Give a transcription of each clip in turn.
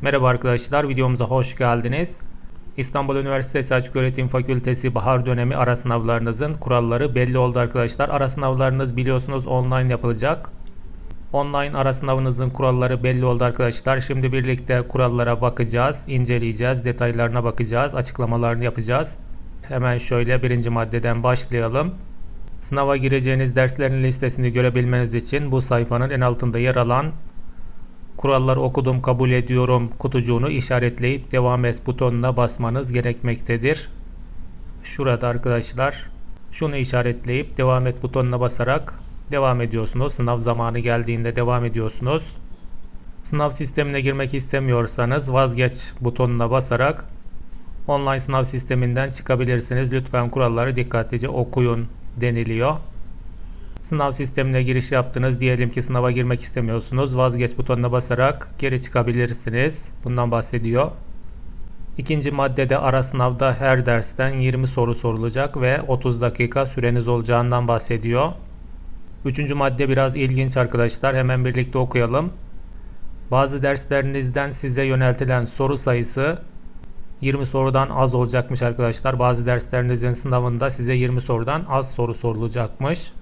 Merhaba arkadaşlar, videomuza hoş geldiniz. İstanbul Üniversitesi Açıköğretim Fakültesi bahar dönemi ara sınavlarınızın kuralları belli oldu arkadaşlar. Ara sınavlarınız biliyorsunuz online yapılacak. Online ara sınavınızın kuralları belli oldu arkadaşlar. Şimdi birlikte kurallara bakacağız, inceleyeceğiz, detaylarına bakacağız, açıklamalarını yapacağız. Hemen şöyle birinci maddeden başlayalım. Sınava gireceğiniz derslerin listesini görebilmeniz için bu sayfanın en altında yer alan Kuralları okudum kabul ediyorum kutucuğunu işaretleyip devam et butonuna basmanız gerekmektedir. Şurada arkadaşlar şunu işaretleyip devam et butonuna basarak devam ediyorsunuz. Sınav zamanı geldiğinde devam ediyorsunuz. Sınav sistemine girmek istemiyorsanız vazgeç butonuna basarak online sınav sisteminden çıkabilirsiniz. Lütfen kuralları dikkatlice okuyun deniliyor. Sınav sistemine giriş yaptınız. Diyelim ki sınava girmek istemiyorsunuz. Vazgeç butonuna basarak geri çıkabilirsiniz. Bundan bahsediyor. İkinci maddede ara sınavda her dersten 20 soru sorulacak ve 30 dakika süreniz olacağından bahsediyor. Üçüncü madde biraz ilginç arkadaşlar. Hemen birlikte okuyalım. Bazı derslerinizden size yöneltilen soru sayısı 20 sorudan az olacakmış arkadaşlar. Bazı derslerinizin sınavında size 20 sorudan az soru sorulacakmış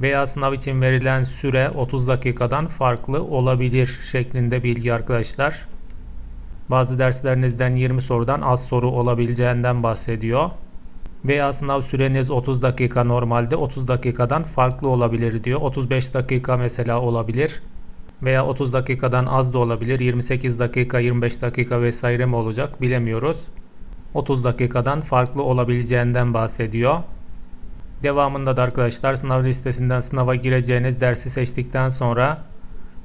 veya sınav için verilen süre 30 dakikadan farklı olabilir şeklinde bilgi arkadaşlar. Bazı derslerinizden 20 sorudan az soru olabileceğinden bahsediyor. Veya sınav süreniz 30 dakika normalde 30 dakikadan farklı olabilir diyor. 35 dakika mesela olabilir. Veya 30 dakikadan az da olabilir. 28 dakika, 25 dakika vesaire mi olacak bilemiyoruz. 30 dakikadan farklı olabileceğinden bahsediyor. Devamında da arkadaşlar sınav listesinden sınava gireceğiniz dersi seçtikten sonra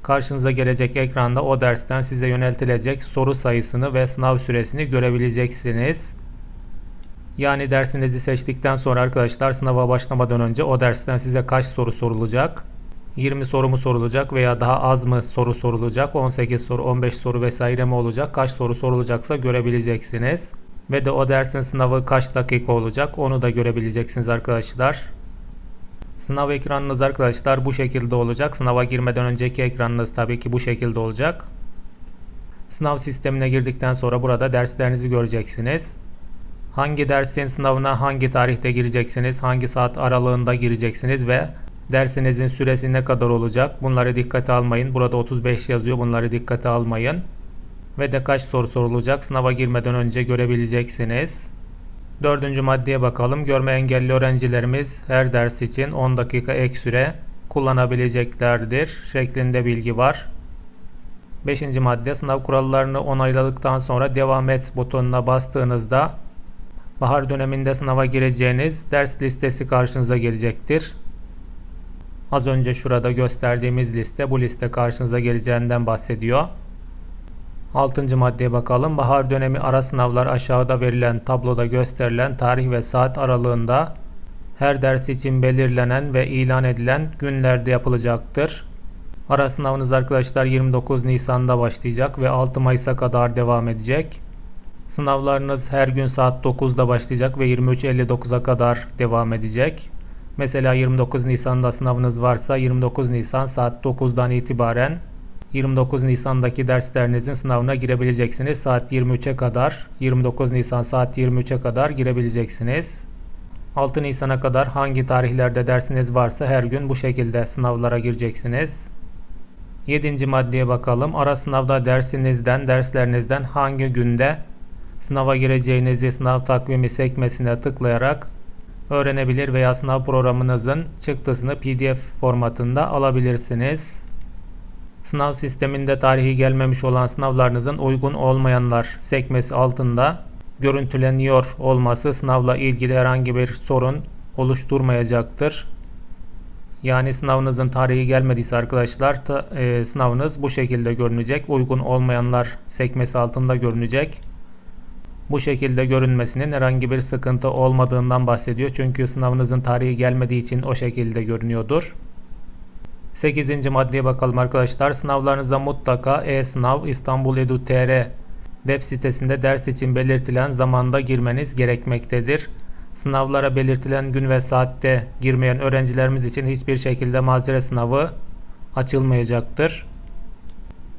karşınıza gelecek ekranda o dersten size yöneltilecek soru sayısını ve sınav süresini görebileceksiniz. Yani dersinizi seçtikten sonra arkadaşlar sınava başlamadan önce o dersten size kaç soru sorulacak? 20 soru mu sorulacak veya daha az mı soru sorulacak? 18 soru, 15 soru vesaire mi olacak? Kaç soru sorulacaksa görebileceksiniz ve de o dersin sınavı kaç dakika olacak onu da görebileceksiniz arkadaşlar. Sınav ekranınız arkadaşlar bu şekilde olacak. Sınava girmeden önceki ekranınız tabii ki bu şekilde olacak. Sınav sistemine girdikten sonra burada derslerinizi göreceksiniz. Hangi dersin sınavına hangi tarihte gireceksiniz, hangi saat aralığında gireceksiniz ve dersinizin süresi ne kadar olacak bunları dikkate almayın. Burada 35 yazıyor bunları dikkate almayın ve de kaç soru sorulacak sınava girmeden önce görebileceksiniz. Dördüncü maddeye bakalım. Görme engelli öğrencilerimiz her ders için 10 dakika ek süre kullanabileceklerdir şeklinde bilgi var. Beşinci madde sınav kurallarını onayladıktan sonra devam et butonuna bastığınızda bahar döneminde sınava gireceğiniz ders listesi karşınıza gelecektir. Az önce şurada gösterdiğimiz liste bu liste karşınıza geleceğinden bahsediyor. 6. maddeye bakalım. Bahar dönemi ara sınavlar aşağıda verilen tabloda gösterilen tarih ve saat aralığında her ders için belirlenen ve ilan edilen günlerde yapılacaktır. Ara sınavınız arkadaşlar 29 Nisan'da başlayacak ve 6 Mayıs'a kadar devam edecek. Sınavlarınız her gün saat 9'da başlayacak ve 23.59'a kadar devam edecek. Mesela 29 Nisan'da sınavınız varsa 29 Nisan saat 9'dan itibaren 29 Nisan'daki derslerinizin sınavına girebileceksiniz. Saat 23'e kadar 29 Nisan saat 23'e kadar girebileceksiniz. 6 Nisan'a kadar hangi tarihlerde dersiniz varsa her gün bu şekilde sınavlara gireceksiniz. 7. maddeye bakalım. Ara sınavda dersinizden, derslerinizden hangi günde sınava gireceğinizi sınav takvimi sekmesine tıklayarak öğrenebilir veya sınav programınızın çıktısını PDF formatında alabilirsiniz. Sınav sisteminde tarihi gelmemiş olan sınavlarınızın uygun olmayanlar sekmesi altında görüntüleniyor olması sınavla ilgili herhangi bir sorun oluşturmayacaktır. Yani sınavınızın tarihi gelmediyse arkadaşlar ta, e, sınavınız bu şekilde görünecek. Uygun olmayanlar sekmesi altında görünecek. Bu şekilde görünmesinin herhangi bir sıkıntı olmadığından bahsediyor. Çünkü sınavınızın tarihi gelmediği için o şekilde görünüyordur. 8. maddeye bakalım arkadaşlar. Sınavlarınıza mutlaka e-sınav İstanbul Edu.tr web sitesinde ders için belirtilen zamanda girmeniz gerekmektedir. Sınavlara belirtilen gün ve saatte girmeyen öğrencilerimiz için hiçbir şekilde mazeret sınavı açılmayacaktır.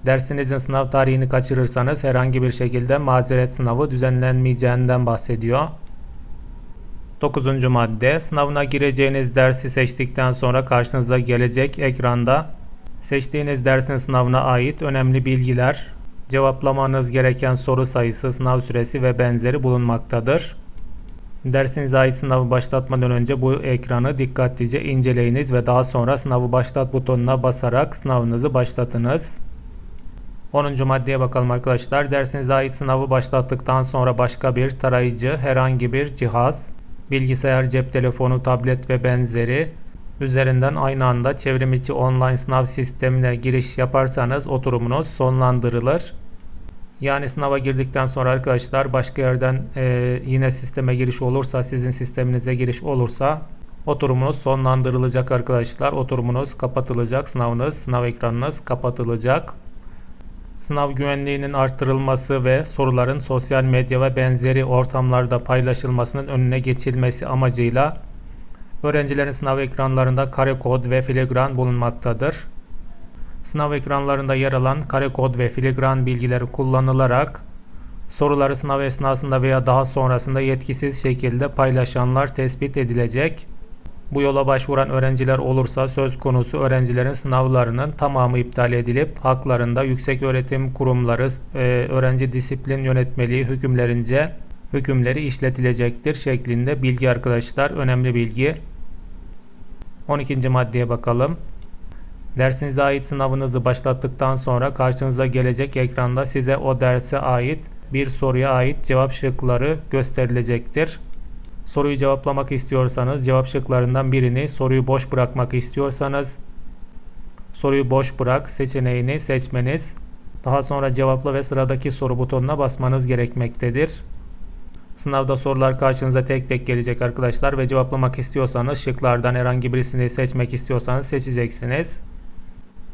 Dersinizin sınav tarihini kaçırırsanız herhangi bir şekilde mazeret sınavı düzenlenmeyeceğinden bahsediyor. 9. madde sınavına gireceğiniz dersi seçtikten sonra karşınıza gelecek ekranda seçtiğiniz dersin sınavına ait önemli bilgiler, cevaplamanız gereken soru sayısı, sınav süresi ve benzeri bulunmaktadır. Dersinize ait sınavı başlatmadan önce bu ekranı dikkatlice inceleyiniz ve daha sonra sınavı başlat butonuna basarak sınavınızı başlatınız. 10. maddeye bakalım arkadaşlar. Dersinize ait sınavı başlattıktan sonra başka bir tarayıcı, herhangi bir cihaz, bilgisayar, cep telefonu, tablet ve benzeri üzerinden aynı anda çevrimiçi online sınav sistemine giriş yaparsanız oturumunuz sonlandırılır. Yani sınava girdikten sonra arkadaşlar başka yerden e, yine sisteme giriş olursa sizin sisteminize giriş olursa oturumunuz sonlandırılacak arkadaşlar. Oturumunuz kapatılacak. Sınavınız, sınav ekranınız kapatılacak. Sınav güvenliğinin arttırılması ve soruların sosyal medya ve benzeri ortamlarda paylaşılmasının önüne geçilmesi amacıyla öğrencilerin sınav ekranlarında kare kod ve filigran bulunmaktadır. Sınav ekranlarında yer alan kare kod ve filigran bilgileri kullanılarak soruları sınav esnasında veya daha sonrasında yetkisiz şekilde paylaşanlar tespit edilecek. Bu yola başvuran öğrenciler olursa söz konusu öğrencilerin sınavlarının tamamı iptal edilip haklarında yüksek öğretim kurumları e, öğrenci disiplin yönetmeliği hükümlerince hükümleri işletilecektir şeklinde bilgi arkadaşlar önemli bilgi. 12. maddeye bakalım. Dersinize ait sınavınızı başlattıktan sonra karşınıza gelecek ekranda size o derse ait bir soruya ait cevap şıkları gösterilecektir. Soruyu cevaplamak istiyorsanız cevap şıklarından birini, soruyu boş bırakmak istiyorsanız soruyu boş bırak seçeneğini seçmeniz, daha sonra cevapla ve sıradaki soru butonuna basmanız gerekmektedir. Sınavda sorular karşınıza tek tek gelecek arkadaşlar ve cevaplamak istiyorsanız şıklardan herhangi birisini seçmek istiyorsanız seçeceksiniz.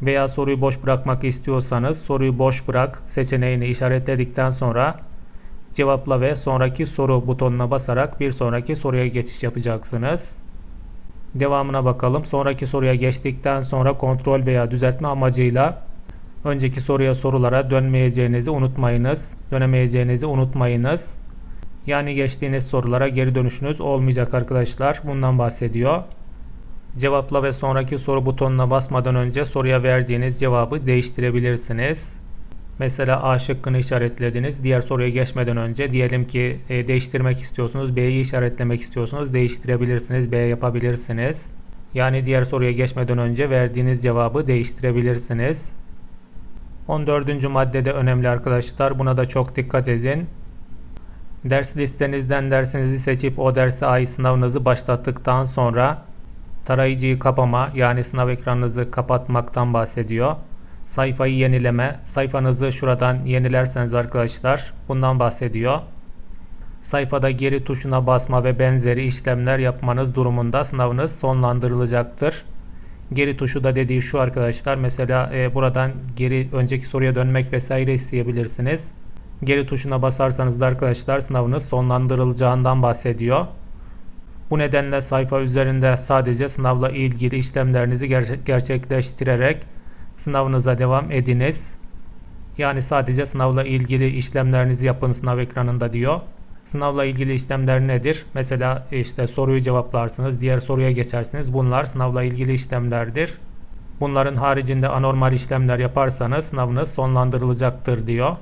Veya soruyu boş bırakmak istiyorsanız soruyu boş bırak seçeneğini işaretledikten sonra cevapla ve sonraki soru butonuna basarak bir sonraki soruya geçiş yapacaksınız. Devamına bakalım. Sonraki soruya geçtikten sonra kontrol veya düzeltme amacıyla önceki soruya sorulara dönmeyeceğinizi unutmayınız. Dönemeyeceğinizi unutmayınız. Yani geçtiğiniz sorulara geri dönüşünüz olmayacak arkadaşlar. Bundan bahsediyor. Cevapla ve sonraki soru butonuna basmadan önce soruya verdiğiniz cevabı değiştirebilirsiniz. Mesela A şıkkını işaretlediniz. Diğer soruya geçmeden önce diyelim ki e, değiştirmek istiyorsunuz. B'yi işaretlemek istiyorsunuz. Değiştirebilirsiniz. B yapabilirsiniz. Yani diğer soruya geçmeden önce verdiğiniz cevabı değiştirebilirsiniz. 14. maddede önemli arkadaşlar. Buna da çok dikkat edin. Ders listenizden dersinizi seçip o derse ait sınavınızı başlattıktan sonra tarayıcıyı kapama yani sınav ekranınızı kapatmaktan bahsediyor. Sayfayı yenileme, sayfanızı şuradan yenilerseniz arkadaşlar bundan bahsediyor. Sayfada geri tuşuna basma ve benzeri işlemler yapmanız durumunda sınavınız sonlandırılacaktır. Geri tuşu da dediği şu arkadaşlar mesela e, buradan geri önceki soruya dönmek vesaire isteyebilirsiniz. Geri tuşuna basarsanız da arkadaşlar sınavınız sonlandırılacağından bahsediyor. Bu nedenle sayfa üzerinde sadece sınavla ilgili işlemlerinizi ger- gerçekleştirerek sınavınıza devam ediniz. Yani sadece sınavla ilgili işlemlerinizi yapın sınav ekranında diyor. Sınavla ilgili işlemler nedir? Mesela işte soruyu cevaplarsınız, diğer soruya geçersiniz. Bunlar sınavla ilgili işlemlerdir. Bunların haricinde anormal işlemler yaparsanız sınavınız sonlandırılacaktır diyor.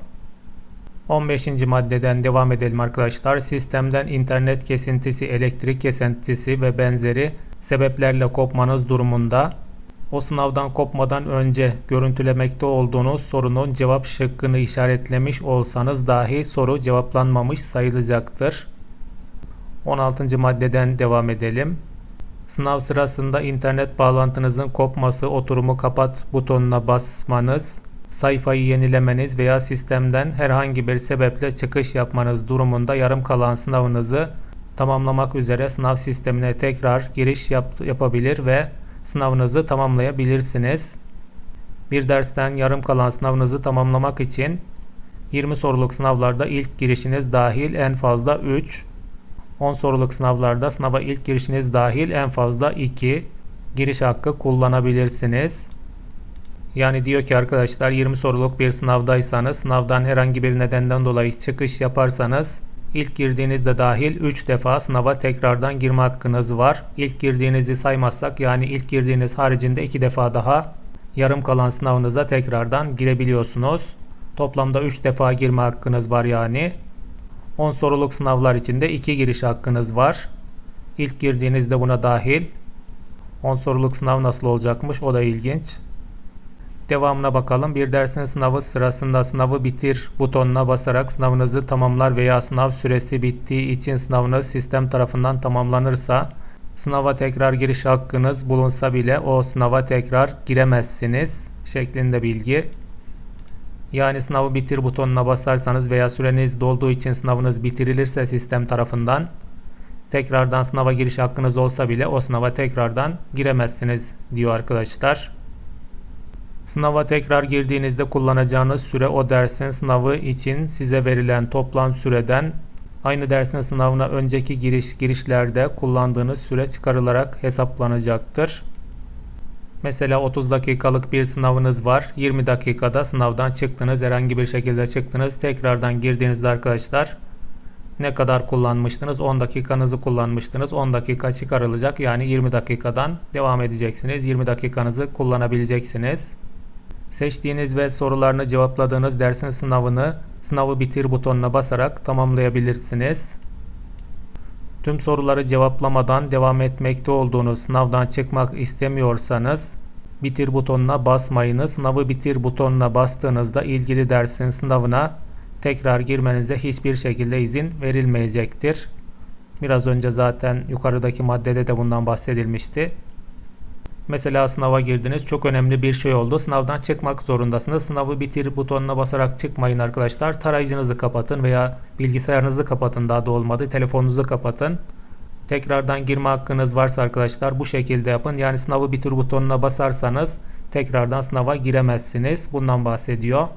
15. maddeden devam edelim arkadaşlar. Sistemden internet kesintisi, elektrik kesintisi ve benzeri sebeplerle kopmanız durumunda o sınavdan kopmadan önce görüntülemekte olduğunuz sorunun cevap şıkkını işaretlemiş olsanız dahi soru cevaplanmamış sayılacaktır. 16. maddeden devam edelim. Sınav sırasında internet bağlantınızın kopması, oturumu kapat butonuna basmanız, sayfayı yenilemeniz veya sistemden herhangi bir sebeple çıkış yapmanız durumunda yarım kalan sınavınızı tamamlamak üzere sınav sistemine tekrar giriş yap yapabilir ve sınavınızı tamamlayabilirsiniz. Bir dersten yarım kalan sınavınızı tamamlamak için 20 soruluk sınavlarda ilk girişiniz dahil en fazla 3, 10 soruluk sınavlarda sınava ilk girişiniz dahil en fazla 2 giriş hakkı kullanabilirsiniz. Yani diyor ki arkadaşlar 20 soruluk bir sınavdaysanız sınavdan herhangi bir nedenden dolayı çıkış yaparsanız ilk girdiğinizde dahil 3 defa sınava tekrardan girme hakkınız var. İlk girdiğinizi saymazsak yani ilk girdiğiniz haricinde 2 defa daha yarım kalan sınavınıza tekrardan girebiliyorsunuz. Toplamda 3 defa girme hakkınız var yani. 10 soruluk sınavlar içinde 2 giriş hakkınız var. İlk girdiğinizde buna dahil. 10 soruluk sınav nasıl olacakmış o da ilginç. Devamına bakalım. Bir dersin sınavı sırasında sınavı bitir butonuna basarak sınavınızı tamamlar veya sınav süresi bittiği için sınavınız sistem tarafından tamamlanırsa sınava tekrar giriş hakkınız bulunsa bile o sınava tekrar giremezsiniz şeklinde bilgi. Yani sınavı bitir butonuna basarsanız veya süreniz dolduğu için sınavınız bitirilirse sistem tarafından tekrardan sınava giriş hakkınız olsa bile o sınava tekrardan giremezsiniz diyor arkadaşlar. Sınava tekrar girdiğinizde kullanacağınız süre o dersin sınavı için size verilen toplam süreden aynı dersin sınavına önceki giriş girişlerde kullandığınız süre çıkarılarak hesaplanacaktır. Mesela 30 dakikalık bir sınavınız var. 20 dakikada sınavdan çıktınız. Herhangi bir şekilde çıktınız. Tekrardan girdiğinizde arkadaşlar ne kadar kullanmıştınız? 10 dakikanızı kullanmıştınız. 10 dakika çıkarılacak. Yani 20 dakikadan devam edeceksiniz. 20 dakikanızı kullanabileceksiniz. Seçtiğiniz ve sorularını cevapladığınız dersin sınavını sınavı bitir butonuna basarak tamamlayabilirsiniz. Tüm soruları cevaplamadan devam etmekte olduğunuz sınavdan çıkmak istemiyorsanız bitir butonuna basmayınız. Sınavı bitir butonuna bastığınızda ilgili dersin sınavına tekrar girmenize hiçbir şekilde izin verilmeyecektir. Biraz önce zaten yukarıdaki maddede de bundan bahsedilmişti. Mesela sınava girdiniz. Çok önemli bir şey oldu. Sınavdan çıkmak zorundasınız. Sınavı bitir butonuna basarak çıkmayın arkadaşlar. Tarayıcınızı kapatın veya bilgisayarınızı kapatın daha da olmadı. Telefonunuzu kapatın. Tekrardan girme hakkınız varsa arkadaşlar bu şekilde yapın. Yani sınavı bitir butonuna basarsanız tekrardan sınava giremezsiniz. Bundan bahsediyor.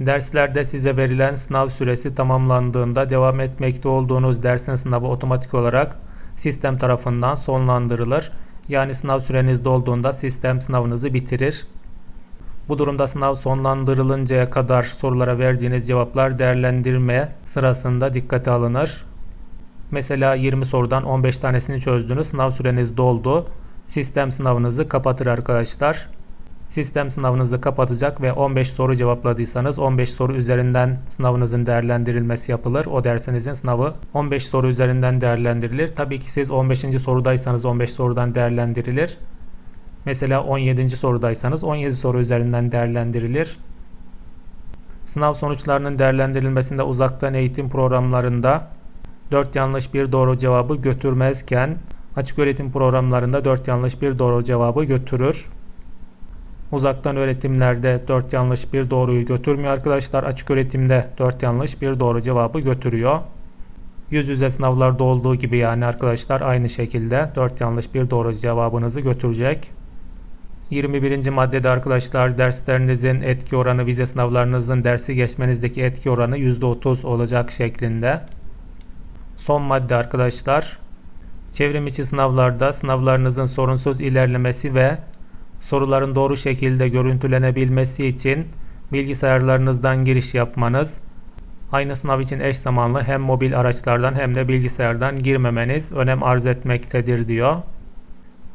Derslerde size verilen sınav süresi tamamlandığında devam etmekte olduğunuz dersin sınavı otomatik olarak sistem tarafından sonlandırılır. Yani sınav süreniz dolduğunda sistem sınavınızı bitirir. Bu durumda sınav sonlandırılıncaya kadar sorulara verdiğiniz cevaplar değerlendirme sırasında dikkate alınır. Mesela 20 sorudan 15 tanesini çözdünüz. Sınav süreniz doldu. Sistem sınavınızı kapatır arkadaşlar. Sistem sınavınızı kapatacak ve 15 soru cevapladıysanız 15 soru üzerinden sınavınızın değerlendirilmesi yapılır. O dersinizin sınavı 15 soru üzerinden değerlendirilir. Tabii ki siz 15. sorudaysanız 15 sorudan değerlendirilir. Mesela 17. sorudaysanız 17 soru üzerinden değerlendirilir. Sınav sonuçlarının değerlendirilmesinde uzaktan eğitim programlarında 4 yanlış bir doğru cevabı götürmezken açık öğretim programlarında 4 yanlış bir doğru cevabı götürür. Uzaktan öğretimlerde 4 yanlış bir doğruyu götürmüyor arkadaşlar. Açık öğretimde 4 yanlış bir doğru cevabı götürüyor. Yüz yüze sınavlarda olduğu gibi yani arkadaşlar aynı şekilde 4 yanlış bir doğru cevabınızı götürecek. 21. maddede arkadaşlar derslerinizin etki oranı vize sınavlarınızın dersi geçmenizdeki etki oranı %30 olacak şeklinde. Son madde arkadaşlar. Çevrim içi sınavlarda sınavlarınızın sorunsuz ilerlemesi ve soruların doğru şekilde görüntülenebilmesi için bilgisayarlarınızdan giriş yapmanız, aynı sınav için eş zamanlı hem mobil araçlardan hem de bilgisayardan girmemeniz önem arz etmektedir diyor.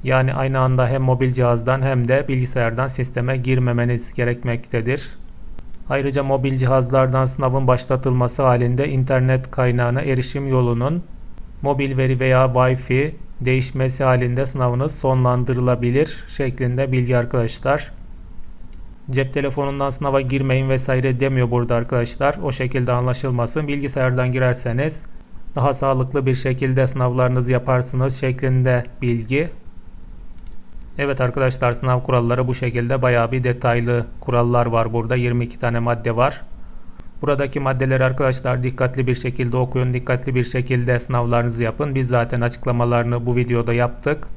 Yani aynı anda hem mobil cihazdan hem de bilgisayardan sisteme girmemeniz gerekmektedir. Ayrıca mobil cihazlardan sınavın başlatılması halinde internet kaynağına erişim yolunun mobil veri veya Wi-Fi değişmesi halinde sınavınız sonlandırılabilir şeklinde bilgi arkadaşlar. Cep telefonundan sınava girmeyin vesaire demiyor burada arkadaşlar. O şekilde anlaşılmasın. Bilgisayardan girerseniz daha sağlıklı bir şekilde sınavlarınızı yaparsınız şeklinde bilgi. Evet arkadaşlar sınav kuralları bu şekilde bayağı bir detaylı kurallar var burada. 22 tane madde var. Buradaki maddeleri arkadaşlar dikkatli bir şekilde okuyun. Dikkatli bir şekilde sınavlarınızı yapın. Biz zaten açıklamalarını bu videoda yaptık.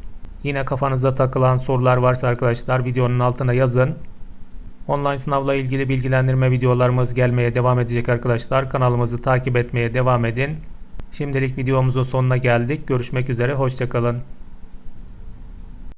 Yine kafanızda takılan sorular varsa arkadaşlar videonun altına yazın. Online sınavla ilgili bilgilendirme videolarımız gelmeye devam edecek arkadaşlar. Kanalımızı takip etmeye devam edin. Şimdilik videomuzun sonuna geldik. Görüşmek üzere. Hoşçakalın.